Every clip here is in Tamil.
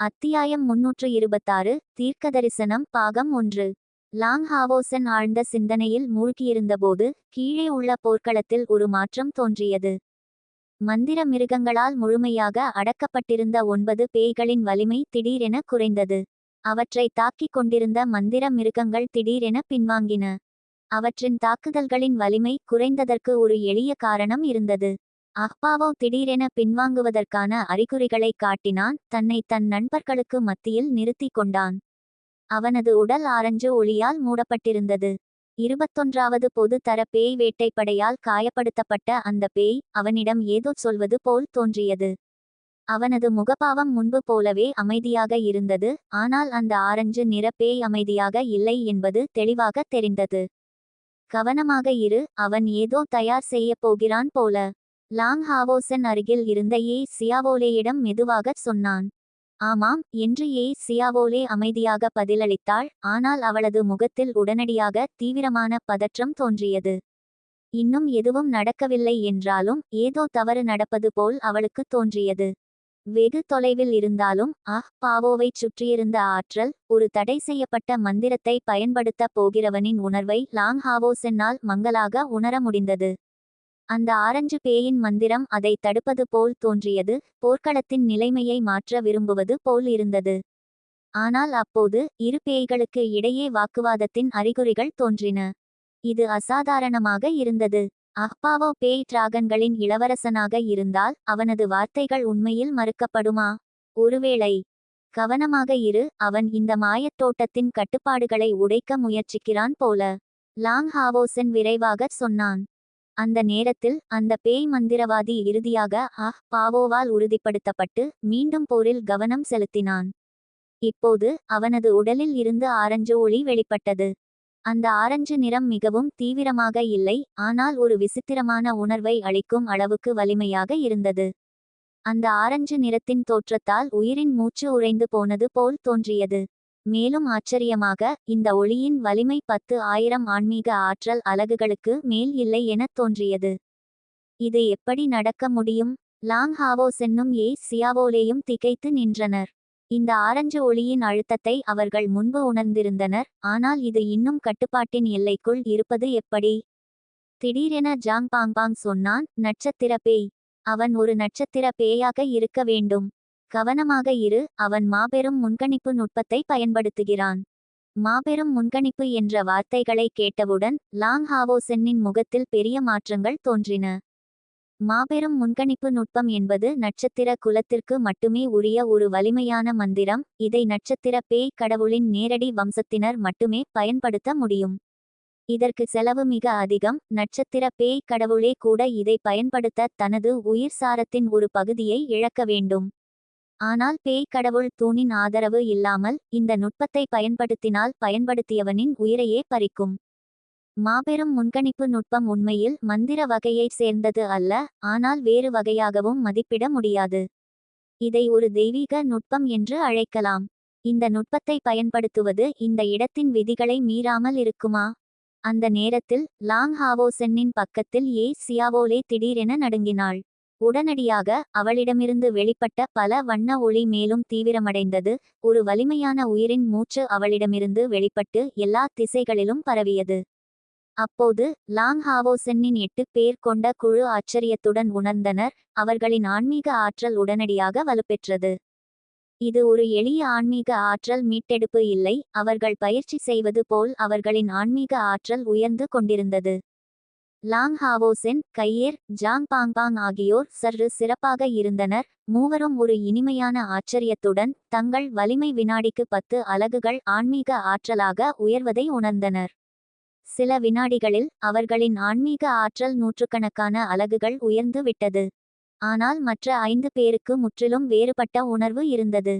அத்தியாயம் முன்னூற்று இருபத்தாறு தீர்க்கதரிசனம் பாகம் ஒன்று. லாங் ஹாவோசன் ஆழ்ந்த சிந்தனையில் மூழ்கியிருந்தபோது கீழே உள்ள போர்க்களத்தில் ஒரு மாற்றம் தோன்றியது. மந்திர மிருகங்களால் முழுமையாக அடக்கப்பட்டிருந்த ஒன்பது பேய்களின் வலிமை திடீரென குறைந்தது. அவற்றை தாக்கிக் கொண்டிருந்த மந்திர மிருகங்கள் திடீரென பின்வாங்கின. அவற்றின் தாக்குதல்களின் வலிமை குறைந்ததற்கு ஒரு எளிய காரணம் இருந்தது. அஹ்பாவோ திடீரென பின்வாங்குவதற்கான அறிகுறிகளை காட்டினான் தன்னை தன் நண்பர்களுக்கு மத்தியில் நிறுத்திக் கொண்டான். அவனது உடல் ஆரஞ்சு ஒளியால் மூடப்பட்டிருந்தது. இருபத்தொன்றாவது பொது தர பேய் வேட்டைப்படையால் காயப்படுத்தப்பட்ட அந்த பேய் அவனிடம் ஏதோ சொல்வது போல் தோன்றியது. அவனது முகபாவம் முன்பு போலவே அமைதியாக இருந்தது ஆனால் அந்த ஆரஞ்சு நிற பேய் அமைதியாக இல்லை என்பது தெளிவாக தெரிந்தது. கவனமாக இரு அவன் ஏதோ தயார் செய்யப் போகிறான் போல. லாங் ஹாவோசன் அருகில் இருந்த ஏ. சியாவோலேயிடம் மெதுவாகச் சொன்னான். ஆமாம் என்று ஏ. சியாவோலே அமைதியாக பதிலளித்தாள். ஆனால் அவளது முகத்தில் உடனடியாக தீவிரமான பதற்றம் தோன்றியது. இன்னும் எதுவும் நடக்கவில்லை என்றாலும் ஏதோ தவறு நடப்பது போல் அவளுக்கு தோன்றியது. வெகு தொலைவில் இருந்தாலும் அஹ் பாவோவைச் சுற்றியிருந்த ஆற்றல் ஒரு தடை செய்யப்பட்ட மந்திரத்தை பயன்படுத்தப் போகிறவனின் உணர்வை லாங் ஹாவோசென்னால் மங்கலாக உணர முடிந்தது. அந்த ஆரஞ்சு பேயின் மந்திரம் அதை தடுப்பது போல் தோன்றியது போர்க்களத்தின் நிலைமையை மாற்ற விரும்புவது போல் இருந்தது. ஆனால் அப்போது இரு பேய்களுக்கு இடையே வாக்குவாதத்தின் அறிகுறிகள் தோன்றின. இது அசாதாரணமாக இருந்தது. அஹ்பாவோ பேய் டிராகன்களின் இளவரசனாக இருந்தால் அவனது வார்த்தைகள் உண்மையில் மறுக்கப்படுமா? ஒருவேளை. கவனமாக இரு அவன் இந்த மாயத்தோட்டத்தின் கட்டுப்பாடுகளை உடைக்க முயற்சிக்கிறான் போல. லாங் ஹாவோசன் விரைவாகச் சொன்னான். அந்த நேரத்தில் அந்த பேய் மந்திரவாதி இறுதியாக அஹ் பாவோவால் உறுதிப்படுத்தப்பட்டு மீண்டும் போரில் கவனம் செலுத்தினான். இப்போது அவனது உடலில் இருந்து ஆரஞ்சு ஒளி வெளிப்பட்டது. அந்த ஆரஞ்சு நிறம் மிகவும் தீவிரமாக இல்லை ஆனால் ஒரு விசித்திரமான உணர்வை அளிக்கும் அளவுக்கு வலிமையாக இருந்தது. அந்த ஆரஞ்சு நிறத்தின் தோற்றத்தால் உயிரின் மூச்சு உறைந்து போனது போல் தோன்றியது. மேலும் ஆச்சரியமாக இந்த ஒளியின் வலிமை பத்து ஆயிரம் ஆன்மீக ஆற்றல் அலகுகளுக்கு மேல் இல்லை எனத் தோன்றியது. இது எப்படி நடக்க முடியும்? லாங் ஹாவோசென்னும் ஏ சியாவோலேயும் திகைத்து நின்றனர். இந்த ஆரஞ்சு ஒளியின் அழுத்தத்தை அவர்கள் முன்பு உணர்ந்திருந்தனர் ஆனால் இது இன்னும் கட்டுப்பாட்டின் எல்லைக்குள் இருப்பது எப்படி? திடீரென ஜாங் பாங்பாங் சொன்னான் நட்சத்திர பேய். அவன் ஒரு நட்சத்திர பேயாக இருக்க வேண்டும். கவனமாக இரு அவன் மாபெரும் முன்கணிப்பு நுட்பத்தை பயன்படுத்துகிறான். மாபெரும் முன்கணிப்பு என்ற வார்த்தைகளை கேட்டவுடன் லாங் ஹாவோசென்னின் முகத்தில் பெரிய மாற்றங்கள் தோன்றின. மாபெரும் முன்கணிப்பு நுட்பம் என்பது நட்சத்திர குலத்திற்கு மட்டுமே உரிய ஒரு வலிமையான மந்திரம். இதை நட்சத்திர பேய் கடவுளின் நேரடி வம்சத்தினர் மட்டுமே பயன்படுத்த முடியும். இதற்கு செலவு மிக அதிகம். நட்சத்திர பேய் கடவுளே கூட இதை பயன்படுத்த தனது உயிர் சாரத்தின் ஒரு பகுதியை இழக்க வேண்டும். ஆனால் பேய் கடவுள் தூணின் ஆதரவு இல்லாமல் இந்த நுட்பத்தை பயன்படுத்தினால் பயன்படுத்தியவனின் உயிரையே பறிக்கும். மாபெரும் முன்கணிப்பு நுட்பம் உண்மையில் மந்திர வகையைச் சேர்ந்தது அல்ல ஆனால் வேறு வகையாகவும் மதிப்பிட முடியாது. இதை ஒரு தெய்வீக நுட்பம் என்று அழைக்கலாம். இந்த நுட்பத்தை பயன்படுத்துவது இந்த இடத்தின் விதிகளை மீறாமல் இருக்குமா? அந்த நேரத்தில் லாங் ஹாவோசென்னின் பக்கத்தில் ஏ சியாவோலே திடீரென நடுங்கினாள். உடனடியாக அவளிடமிருந்து வெளிப்பட்ட பல வண்ண ஒளி மேலும் தீவிரமடைந்தது. ஒரு வலிமையான உயிரின் மூச்சு அவளிடமிருந்து வெளிப்பட்டு எல்லா திசைகளிலும் பரவியது. அப்போது லாங் ஹாவோசென்னின் எட்டு பேர் கொண்ட குழு ஆச்சரியத்துடன் உணர்ந்தனர். அவர்களின் ஆன்மீக ஆற்றல் உடனடியாக வலுப்பெற்றது. இது ஒரு எளிய ஆன்மீக ஆற்றல் மீட்டெடுப்பு இல்லை. அவர்கள் பயிற்சி செய்வது போல் அவர்களின் ஆன்மீக ஆற்றல் உயர்ந்து கொண்டிருந்தது. லாங் ஹாவோசென் கையேர் ஜாங் பாங்பாங் ஆகியோர் சற்று சிறப்பாக இருந்தனர். மூவரும் ஒரு இனிமையான ஆச்சரியத்துடன் தங்கள் வலிமை வினாடிக்கு பத்து அலகுகள் ஆன்மீக ஆற்றலாக உயர்வதை உணர்ந்தனர். சில வினாடிகளில் அவர்களின் ஆன்மீக ஆற்றல் நூற்றுக்கணக்கான அலகுகள் உயர்ந்து விட்டது. ஆனால் மற்ற ஐந்து பேருக்கு முற்றிலும் வேறுபட்ட உணர்வு இருந்தது.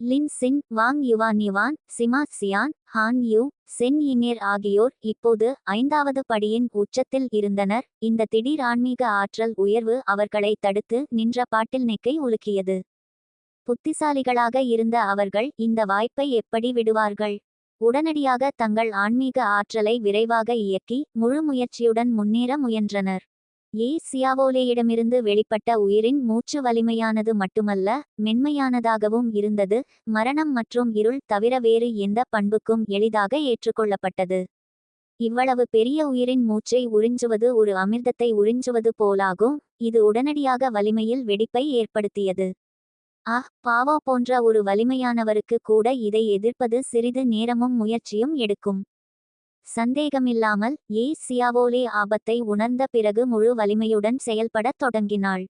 Lin Xin Wang Yuan Yuan Sima Qian Han Yu Chen இங்கேர் ஆகியோர் இப்போது ஐந்தாவது படியின் உச்சத்தில் இருந்தனர். இந்த திடீர் ஆன்மீக ஆற்றல் உயர்வு அவர்களை தடுத்து நின்ற பாட்டில் நெக்கை உலுக்கியது. புத்திசாலிகளாக இருந்த அவர்கள் இந்த வாய்ப்பை எப்படி விடுவார்கள்? உடனடியாக தங்கள் ஆன்மீக ஆற்றலை விரைவாக இயக்கி முழு முயற்சியுடன் முன்னேற முயன்றனர். ஏ சியாவோலேயிடமிருந்து வெளிப்பட்ட உயிரின் மூச்சு வலிமையானது மட்டுமல்ல மென்மையானதாகவும் இருந்தது. மரணம் மற்றும் இருள் தவிர வேறு எந்த பண்புக்கும் எளிதாக ஏற்றுக்கொள்ளப்பட்டது. இவ்வளவு பெரிய உயிரின் மூச்சை உறிஞ்சுவது ஒரு அமிர்தத்தை உறிஞ்சுவது போலாகும். இது உடனடியாக வலிமையில் வெடிப்பை ஏற்படுத்தியது. ஆஹ் பாவோ போன்ற ஒரு வலிமையானவருக்கு கூட இதை எதிர்ப்பது சிறிது நேரமும் முயற்சியும் எடுக்கும். சந்தேகமில்லாமல் ஏ. சியாவோலே ஆபத்தை உணர்ந்த பிறகு முழு வலிமையுடன் செயல்படத் தொடங்கினாள்.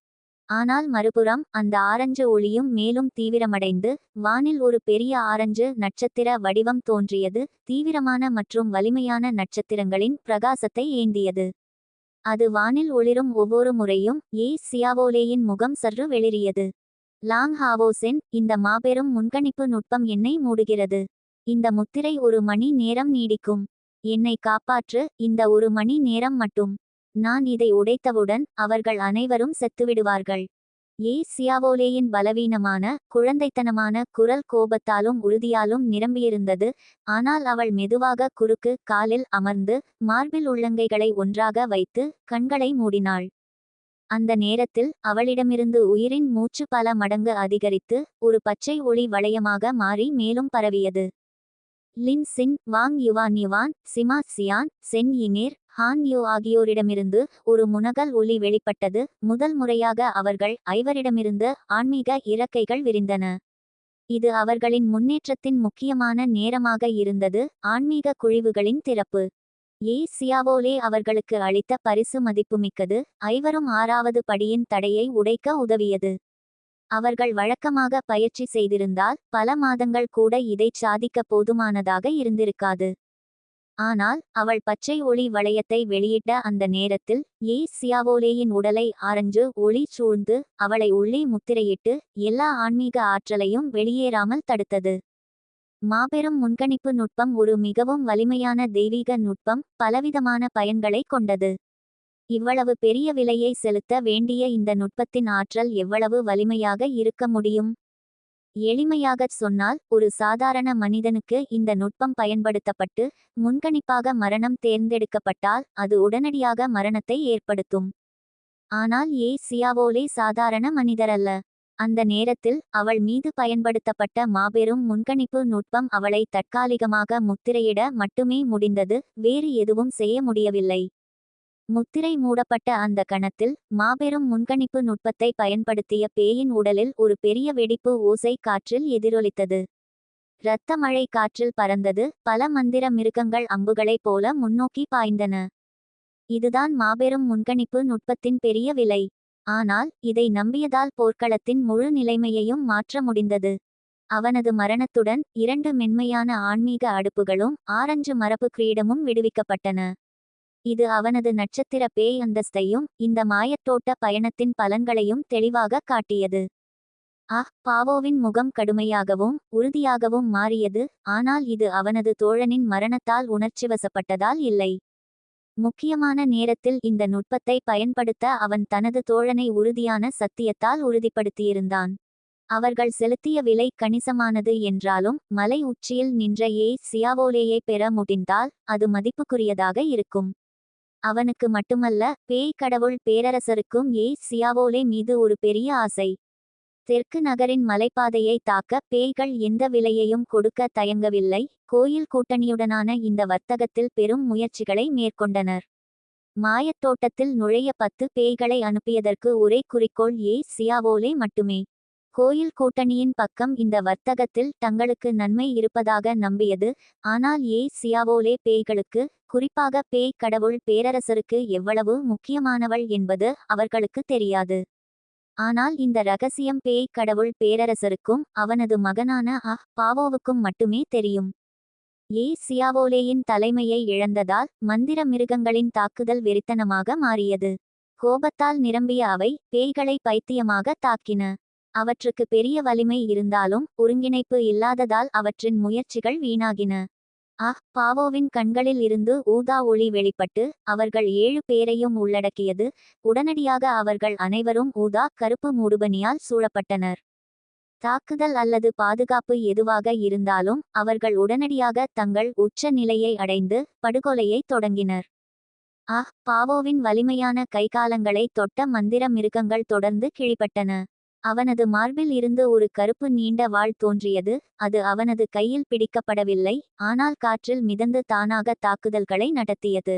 ஆனால் மறுபுறம் அந்த ஆரஞ்சு ஒளியும் மேலும் தீவிரமடைந்து வானில் ஒரு பெரிய ஆரஞ்சு நட்சத்திர வடிவம் தோன்றியது தீவிரமான மற்றும் வலிமையான நட்சத்திரங்களின் பிரகாசத்தை ஏந்தியது. அது வானில் ஒளிரும் ஒவ்வொரு முறையும் ஏ. சியாவோலேயின் முகம் சற்று வெளிரியது லாங் ஹாவோசென் இந்த மாபெரும் முன்கணிப்பு நுட்பம் என்னை மூடுகிறது. இந்த முத்திரை ஒரு மணி நேரம் நீடிக்கும். என்னை காப்பாற்று இந்த ஒரு மணி நேரம் மட்டும். நான் இதை உடைத்தவுடன் அவர்கள் அனைவரும் செத்துவிடுவார்கள். ஏ சியாவோலேயின் பலவீனமான குழந்தைத்தனமான குரல் கோபத்தாலும் உறுதியாலும் நிரம்பியிருந்தது. ஆனால் அவள் மெதுவாக குறுக்கு காலில் அமர்ந்து மார்பில் உள்ளங்கைகளை ஒன்றாக வைத்து கண்களை மூடினாள். அந்த நேரத்தில் அவளிடமிருந்து உயிரின் மூச்சு பல மடங்கு அதிகரித்து ஒரு பச்சை ஒளி வளையமாக மாறி மேலும் பரவியது. Lin Xin Wang Yuan Yuan Sima Qian Chen இனேர் Han Yu ஆகியோரிடமிருந்து ஒரு முனகல் ஒளி வெளிப்பட்டது. முதல் முறையாக அவர்கள் ஐவரிடமிருந்து ஆன்மீக இறக்கைகள் விரிந்தன. இது அவர்களின் முன்னேற்றத்தின் முக்கியமான நேரமாக இருந்தது. ஆன்மீக குழிவுகளின் திறப்பு. ஏ சியாவோலே அவர்களுக்கு அளித்த பரிசு மதிப்புமிக்கது ஐவரும் ஆறாவது படியின் தடையை உடைக்க உதவியது. அவர்கள் வழக்கமாக பயிற்சி செய்திருந்தால் பல மாதங்கள் கூட இதைச் சாதிக்க போதுமானதாக இருந்திருக்காது. ஆனால் அவள் பச்சை ஒளி வளையத்தை வெளியிட்ட அந்த நேரத்தில் ஏ. சியாவோலேயின் உடலை ஆரஞ்சு ஒளி சூழ்ந்து அவளை உள்ளே முத்திரையிட்டு எல்லா ஆன்மீக ஆற்றலையும் வெளியேறாமல் தடுத்தது. மாபெரும் முன்கணிப்பு நுட்பம் ஒரு மிகவும் வலிமையான தெய்வீக நுட்பம் பலவிதமான பயன்களை கொண்டது. இவ்வளவு பெரிய விலையை செலுத்த வேண்டிய இந்த நுட்பத்தின் ஆற்றல் எவ்வளவு வலிமையாக இருக்க முடியும்? எளிமையாகச் சொன்னால் ஒரு சாதாரண மனிதனுக்கு இந்த நுட்பம் பயன்படுத்தப்பட்டு முன்கணிப்பாக மரணம் தேர்ந்தெடுக்கப்பட்டால் அது உடனடியாக மரணத்தை ஏற்படுத்தும். ஆனால் ஏ. சியாவோலே சாதாரண மனிதரல்ல. அந்த நேரத்தில் அவள் மீது பயன்படுத்தப்பட்ட மாபெரும் முன்கணிப்பு நுட்பம் அவளை தற்காலிகமாக முத்திரையிட மட்டுமே முடிந்தது வேறு எதுவும் செய்ய முடியவில்லை. முத்திரை மூடப்பட்ட அந்த கணத்தில் மாபெரும் முன்கணிப்பு நுட்பத்தை பயன்படுத்திய பேயின் உடலில் ஒரு பெரிய வெடிப்பு ஓசை காற்றில் எதிரொலித்தது. இரத்த மழை காற்றில் பறந்தது. பல மந்திர மிருகங்கள் அம்புகளைப் போல முன்னோக்கி பாய்ந்தன. இதுதான் மாபெரும் முன்கணிப்பு நுட்பத்தின் பெரிய விலை. ஆனால் இதை நம்பியதால் போர்க்களத்தின் முழு நிலைமையையும் மாற்ற முடிந்தது. அவனது மரணத்துடன் இரண்டு மென்மையான ஆன்மீக அடுப்புகளும் ஆரஞ்சு மரபு கிரீடமும் விடுவிக்கப்பட்டன. இது அவனது நட்சத்திர பேய் அந்தஸ்தையும் இந்த மாயத்தோட்ட பயணத்தின் பலன்களையும் தெளிவாக காட்டியது. ஆஹ் பாவோவின் முகம் கடுமையாகவும் உறுதியாகவும் மாறியது ஆனால் இது அவனது தோழனின் மரணத்தால் உணர்ச்சிவசப்பட்டதால் இல்லை. முக்கியமான நேரத்தில் இந்த நுட்பத்தை பயன்படுத்த அவன் தனது தோழனை உறுதியான சத்தியத்தால் உறுதிப்படுத்தியிருந்தான். அவர்கள் செலுத்திய விலை கணிசமானது என்றாலும் மலை உச்சியில் நின்ற ஏ சியாவோலேயை பெற முடிந்தால் அது மதிப்புக்குரியதாக இருக்கும். அவனுக்கு மட்டுமல்ல பேய் கடவுள் பேரரசருக்கும் ஏய் சியாவோலே மீது ஒரு பெரிய ஆசை. தெற்கு நகரின் மலைப்பாதையை தாக்க பேய்கள் எந்த விலையையும் கொடுக்க தயங்கவில்லை. கோயில் கூட்டணியுடனான இந்த வர்த்தகத்தில் பெரும் முயற்சிகளை மேற்கொண்டனர். மாயத்தோட்டத்தில் நுழைய பத்து பேய்களை அனுப்பியதற்கு ஒரே குறிக்கோள் ஏ சியாவோலே மட்டுமே. கோயில் கூட்டணியின் பக்கம் இந்த வர்த்தகத்தில் தங்களுக்கு நன்மை இருப்பதாக நம்பியது. ஆனால் ஏ சியாவோலே பேய்களுக்கு குறிப்பாக பேய் கடவுள் பேரரசருக்கு எவ்வளவு முக்கியமானவள் என்பது அவர்களுக்கு தெரியாது. ஆனால் இந்த ரகசியம் பேய் கடவுள் பேரரசருக்கும் அவனது மகனான அஹ் பாவோவுக்கும் மட்டுமே தெரியும். ஏ சியாவோலேயின் தலைமையை இழந்ததால் மந்திர மிருகங்களின் தாக்குதல் வெறித்தனமாக மாறியது. கோபத்தால் நிரம்பிய அவை பேய்களை பைத்தியமாக தாக்கின. அவற்றுக்கு பெரிய வலிமை இருந்தாலும் ஒருங்கிணைப்பு இல்லாததால் அவற்றின் முயற்சிகள் வீணாகின. ஆஹ் பாவோவின் கண்களில் இருந்து ஊதா ஒளி வெளிப்பட்டு அவர்கள் ஏழு பேரையும் உள்ளடக்கியது. உடனடியாக அவர்கள் அனைவரும் ஊதா கருப்பு மூடுபனியால் சூழப்பட்டனர். தாக்குதல் அல்லது பாதுகாப்பு எதுவாக இருந்தாலும் அவர்கள் உடனடியாக தங்கள் உச்ச நிலையை அடைந்து படுகொலையை தொடங்கினர். ஆஹ் பாவோவின் வலிமையான கைகாலங்களை தொட்ட மந்திர மிருகங்கள் தொடர்ந்து கிழிப்பட்டன அவனது மார்பில் இருந்து ஒரு கருப்பு நீண்ட வாள் தோன்றியது அது அவனது கையில் பிடிக்கப்படவில்லை ஆனால் காற்றில் மிதந்து தானாக தாக்குதல்களை நடத்தியது.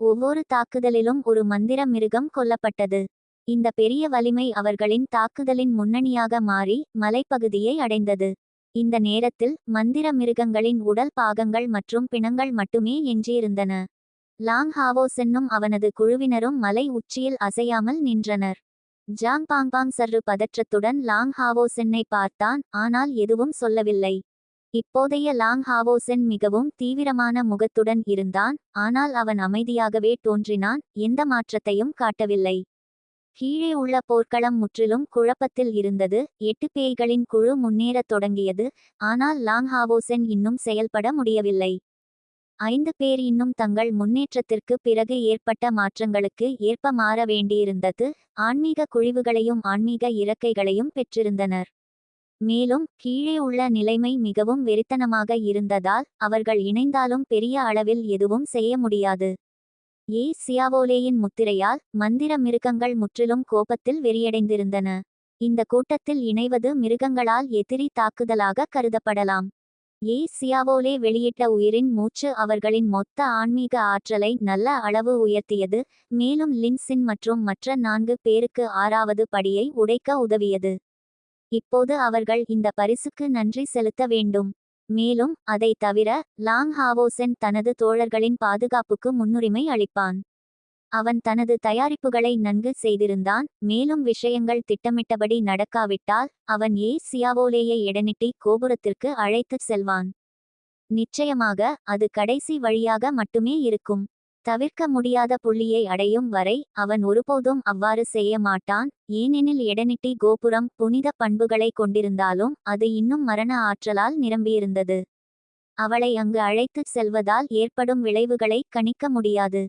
ஒவ்வொரு தாக்குதலிலும் ஒரு மந்திர மிருகம் கொல்லப்பட்டது. இந்த பெரிய வலிமை அவர்களின் தாக்குதலின் முன்னணியாக மாறி மலைப்பகுதியை அடைந்தது. இந்த நேரத்தில் மந்திர மிருகங்களின் உடல் பாகங்கள் மற்றும் பிணங்கள் மட்டுமே எஞ்சியிருந்தன. லாங் ஹாவோசென்னும் அவனது குழுவினரும் மலை உச்சியில் அசையாமல் நின்றனர். ஜாங் பாங்பாங் சர்ரு பதற்றத்துடன் லாங் ஹாவோசென்னை பார்த்தான். ஆனால் எதுவும் சொல்லவில்லை. இப்போதைய லாங் ஹாவோசென் மிகவும் தீவிரமான முகத்துடன் இருந்தான். ஆனால் அவன் அமைதியாகவே தோன்றினான். எந்த மாற்றத்தையும் காட்டவில்லை. கீழே உள்ள போர்க்களம் முற்றிலும் குழப்பத்தில் இருந்தது. எட்டு பேய்களின் குழு முன்னேறத் தொடங்கியது. ஆனால் லாங் ஹாவோசென் இன்னும் செயல்பட முடியவில்லை. ஐந்து பேர் இன்னும் தங்கள் முன்னேற்றத்திற்கு பிறகு ஏற்பட்ட மாற்றங்களுக்கு ஏற்ப மாற வேண்டியிருந்தது. ஆன்மீக குழிவுகளையும் ஆன்மீக இறக்கைகளையும் பெற்றிருந்தனர். மேலும் கீழே உள்ள நிலைமை மிகவும் வெறித்தனமாக இருந்ததால் அவர்கள் இணைந்தாலும் பெரிய அளவில் எதுவும் செய்ய முடியாது. ஏ. சியாவோலேயின் முத்திரையால் மந்திர மிருகங்கள் முற்றிலும் கோபத்தில் வெறியடைந்திருந்தன. இந்த கூட்டத்தில் இணைவது மிருகங்களால் எதிரி தாக்குதலாக கருதப்படலாம். ஏ சியாவோலே வெளியிட்ட உயிரின் மூச்சு அவர்களின் மொத்த ஆன்மீக ஆற்றலை நல்ல அளவு உயர்த்தியது. மேலும் லின்சின் மற்றும் மற்ற நான்கு பேருக்கு ஆறாவது படியை உடைக்க உதவியது. இப்போது அவர்கள் இந்த பரிசுக்கு நன்றி செலுத்த வேண்டும். மேலும் அதை தவிர லாங் ஹாவோசென் தனது தோழர்களின் பாதுகாப்புக்கு முன்னுரிமை அளிப்பான். அவன் தனது தயாரிப்புகளை நன்கு செய்திருந்தான் மேலும் விஷயங்கள் திட்டமிட்டபடி நடக்காவிட்டால் அவன் ஏ சியாவோலேயை இடனிட்டி கோபுரத்திற்கு அழைத்துச் செல்வான். நிச்சயமாக அது கடைசி வழியாக மட்டுமே இருக்கும். தவிர்க்க முடியாத புள்ளியை அடையும் வரை அவன் ஒருபோதும் அவ்வாறு செய்ய மாட்டான் ஏனெனில் எடனிட்டி கோபுரம் புனித பண்புகளை கொண்டிருந்தாலும் அது இன்னும் மரண ஆற்றலால் நிரம்பியிருந்தது. அவளை அங்கு அழைத்துச் செல்வதால் ஏற்படும் விளைவுகளை கணிக்க முடியாது.